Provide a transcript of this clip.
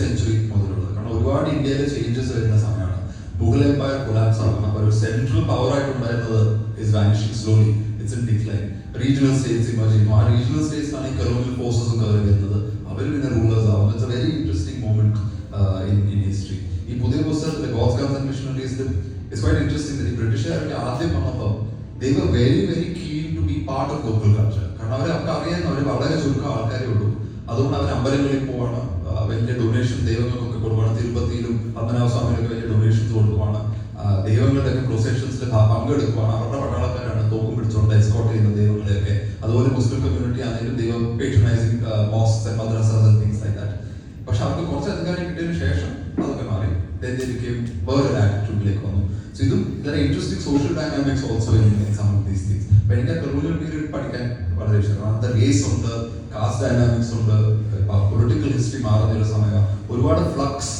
Century മുതലുള്ളത്. കാരണം ഒരുപാട് ഇന്ത്യയിലെ ചേഞ്ചസ് വരുന്ന സമയമാണ്. മുഗൾ എംപയർ കൊലാപ്സ് ആകുന്ന അപ്പോൾ ഒരു central power ആയിട്ടുണ്ടായിരുന്നത് is vanishing slowly it's in decline regional states ചെയ്യുന്നു ആ റീജിയണൽ സ്റ്റേറ്റ്സ് ആണ് ഈ കൊളോണിയൽ ഫോഴ്സസും കയറി വരുന്നത്. അവർ പിന്നെ റൂളേഴ്സ് ആവും it's a very interesting moment in in history ഈ പുതിയ പുസ്തകത്തിൽ gods guns and missionaries it's quite interesting ഈ ബ്രിട്ടീഷുകാരുടെ ആദ്യം വന്നപ്പോൾ they were very very keen to be part of local culture കാരണം അവർ അവർക്ക് അറിയാൻ അവർ വളരെ ചുരുക്കം ആൾക്കാരേ ഉള്ളൂ അതുകൊണ്ട് അവർ അമ്പലങ്ങളിൽ പോവാണ്. ആ, വലിയ ഡൊണേഷൻ ദൈവങ്ങൾക്കൊക്കെ കൊടുക്കുകയാണ് തിരുപ്പതിയിലും പത്മനാഭസ്വാമിയിലൊക്കെ വലിയ ഡൊണേഷൻസ് കൊടുക്കുവാണ്. ആ, ദൈവങ്ങളുടെ ഒക്കെ പ്രൊസേഷൻസിൽ പങ്കെടുക്കുവാണ്. അവരുടെ പട്ടാളക്കാരാണ് തോക്കും പിടിച്ചുകൊണ്ട് എസ്കോട്ട് ചെയ്യുന്ന ദൈവങ്ങളെയൊക്കെ. അതുപോലെ മുസ്ലിം കമ്മ്യൂണിറ്റി ആണെങ്കിലും ദൈവം patronising most madrasas things like that പക്ഷെ അവർക്ക് കുറച്ച് അധികാരം കിട്ടിയതിനു ശേഷം അതൊക്കെ മാറി. Became വേറൊരു ആറ്റിറ്റ്യൂഡിലേക്ക് വന്നു. സോ ഇതും ഇതര interesting social dynamics also in some of these things എനിക്ക് കൊളോണിയൽ പീരീഡ് ഇഷ്ടമാണ് അന്നത്തെ റേസ് ഉണ്ട് കാസ്റ്റ് ഡൈനാമിക്സ് ഉണ്ട് പൊളിറ്റിക്കൽ ഹിസ്റ്ററി മാറുന്ന ഒരു സമയം. ഒരുപാട് ഫ്ലക്സ്